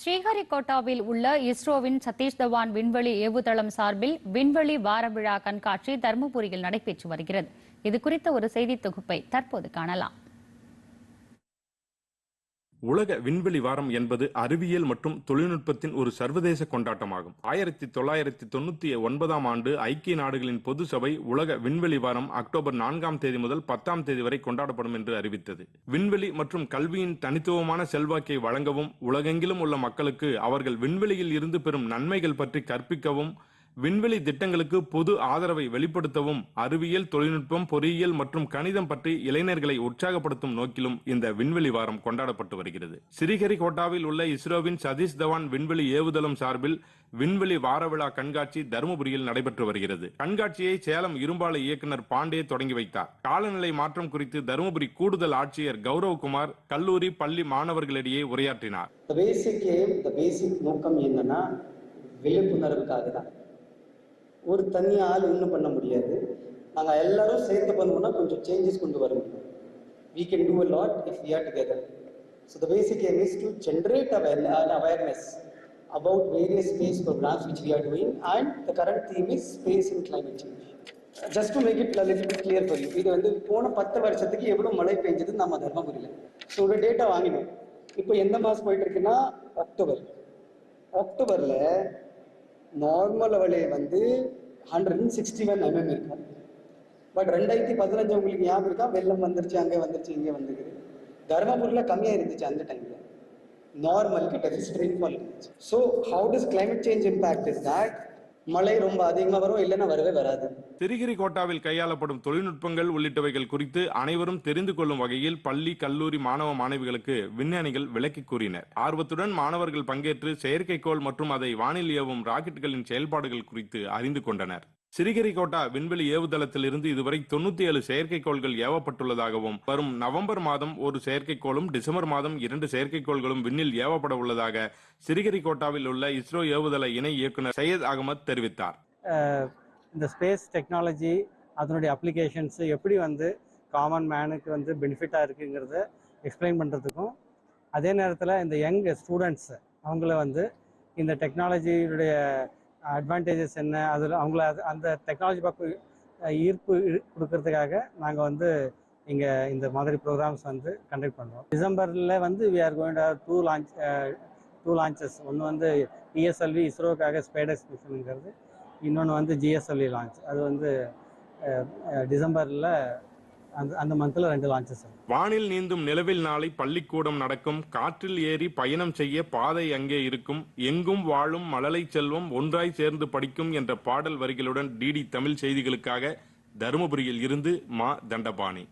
ஸ்ரீஹரிகோட்டாவில் உள்ள இஸ்ரோவின் சதீஷ் தவான் விண்வெளி ஏவுதளம் சார்பில் விண்வெளி வார விழா கண்காட்சி தருமபுரியில் நடைபெற்று வருகிறது. இது குறித்த ஒரு செய்தி தொகுப்பை தற்போது காணலாம். உலக விண்வெளி வாரம் என்பது அறிவியல் மற்றும் தொழில்நுட்பத்தின் ஒரு சர்வதேச கொண்டாட்டமாகும். ஆயிரத்தி தொள்ளாயிரத்தி தொண்ணூத்தி ஒன்பதாம் ஆண்டு ஐக்கிய நாடுகளின் பொது சபை உலக விண்வெளி வாரம் அக்டோபர் நான்காம் தேதி முதல் பத்தாம் தேதி வரை கொண்டாடப்படும் என்று அறிவித்தது. விண்வெளி மற்றும் கல்வியின் தனித்துவமான செல்வாக்கை வழங்கவும் உலகெங்கிலும் உள்ள மக்களுக்கு அவர்கள் விண்வெளியில் இருந்து பெறும் நன்மைகள் பற்றி கற்பிக்கவும் விண்வெளி திட்டங்களுக்கு பொது ஆதரவை வெளிப்படுத்தவும் அறிவியல் தொழில்நுட்பம் பொறியியல் மற்றும் கணிதம் பற்றி இளைஞர்களை உற்சாகப்படுத்தும் நோக்கிலும் இந்த விண்வெளி வாரம் கொண்டாடப்பட்டு வருகிறது. ஸ்ரீஹரிகோட்டாவில் உள்ள இஸ்ரோவின் சதீஷ் தவான் விண்வெளி ஏவுதளம் சார்பில் விண்வெளி வார விழா கண்காட்சி தருமபுரியில் நடைபெற்று வருகிறது. கண்காட்சியை சேலம் இரும்பாலை இயக்குனர் பாண்டே தொடங்கி வைத்தார். காலநிலை மாற்றம் குறித்து தருமபுரி கூடுதல் ஆட்சியர் கௌரவகுமார் கல்லூரி பள்ளி மாணவர்களிடையே உரையாற்றினார். நோக்கம் என்னன்னா விழிப்புணர்வுக்காக தான் ஒரு தனியாக ஆள் இன்னும் பண்ண முடியாது நாங்கள் எல்லாரும் சேர்ந்து பண்ணோம்னா கொஞ்சம் சேஞ்சஸ் கொண்டு வர முடியும் we can do a lot if we are together. So the basic aim is to generate an awareness about various space programs which we are doing and the current theme is space and climate change. Just to make it little bit clear for you இது வந்து போன பத்து வருஷத்துக்கு எவ்வளோ மழை பெஞ்சது நம்ம தர்மபுரியில் so ஒரு டேட்டா வாங்கினோம் இப்போ எந்த மாதம் போயிட்டு இருக்குன்னா அக்டோபர் அக்டோபரில் நார்மல் அவளே வந்து hundred and sixty one MM இருக்கும் பட் ரெண்டாயிரத்தி பதினஞ்சு உங்களுக்கு ஞாபகம் இருக்கா? வெள்ளம் வந்துருச்சு அங்கே வந்துருச்சு இங்கே வந்துருக்குது. தர்மபுரியில் கம்மியாக இருந்துச்சு அந்த டைமில் நார்மல் கிட்ட ரெயின்ஃபால் இருந்துச்சு so how does climate change impact is that மழை ரொம்ப அதிகமா வரும் இல்லைன்னா வரவே வராது. சிறிகிரிகோட்டாவில் கையாளப்படும் தொழில்நுட்பங்கள் உள்ளிட்டவைகள் குறித்து அனைவரும் தெரிந்து கொள்ளும் வகையில் பள்ளி கல்லூரி மாணவ மாணவிகளுக்கு விஞ்ஞானிகள் விளக்கி கூறினர். ஆர்வத்துடன் மாணவர்கள் பங்கேற்று செயற்கைக்கோள் மற்றும் அதை வானில் ஏவும் ராக்கெட்டுகளின் செயல்பாடுகள் குறித்து அறிந்து கொண்டனர். சிறிகரிகோட்டா விண்வெளி ஏவுதளத்திலிருந்து இதுவரை தொண்ணூத்தி ஏழு செயற்கைக்கோள்கள் ஏவப்பட்டுள்ளதாகவும் வரும் நவம்பர் மாதம் ஒரு செயற்கைக்கோளும் டிசம்பர் மாதம் இரண்டு செயற்கைக்கோள்களும் விண்ணில் ஏவப்பட உள்ளதாக சிறிகரிகோட்டாவில் உள்ள இஸ்ரோ ஏவுதள இணை இயக்குனர் சையத் அகமது தெரிவித்தார். இந்த ஸ்பேஸ் டெக்னாலஜி அதனுடைய அப்ளிகேஷன்ஸு எப்படி வந்து காமன் மேனுக்கு வந்து பெனிஃபிட்டாக இருக்குங்கிறத எக்ஸ்பிளைன் பண்ணுறதுக்கும் அதே நேரத்தில் இந்த யங் ஸ்டூடெண்ட்ஸ் அவங்கள வந்து இந்த டெக்னாலஜியுடைய அட்வான்டேஜஸ் என்ன? அதில் அவங்கள அது அந்த டெக்னாலஜி பக்கம் ஈர்ப்பு கொடுக்கறதுக்காக நாங்கள் வந்து இங்கே இந்த மாதிரி ப்ரோக்ராம்ஸ் வந்து கண்டக்ட் பண்ணுறோம் டிசம்பரில் வந்து we are going to launch two launches ஒன்று வந்து இஎஸ்எல்வி இஸ்ரோக்காக ஸ்பேடெக்ஸ் மிஷனுங்கிறது இன்னொன்று வந்து ஜிஎஸ்எல்வி லான்ச் அது வந்து டிசம்பரில் அந்த அந்த மந்தில் ரெண்டு லான்ச்சஸ் வானில் நீந்தும் நிலவில் நாளை பள்ளிக்கூடம் நடக்கும். காற்றில் ஏறி பயணம் செய்ய பாதை அங்கே இருக்கும். எங்கும் வாழும் மழலை செல்வம் ஒன்றாய் சேர்ந்து படிக்கும் என்ற பாடல் வரிகளுடன் டிடி தமிழ் செய்திகளுக்காக தருமபுரியில் இருந்து மா தண்டபாணி.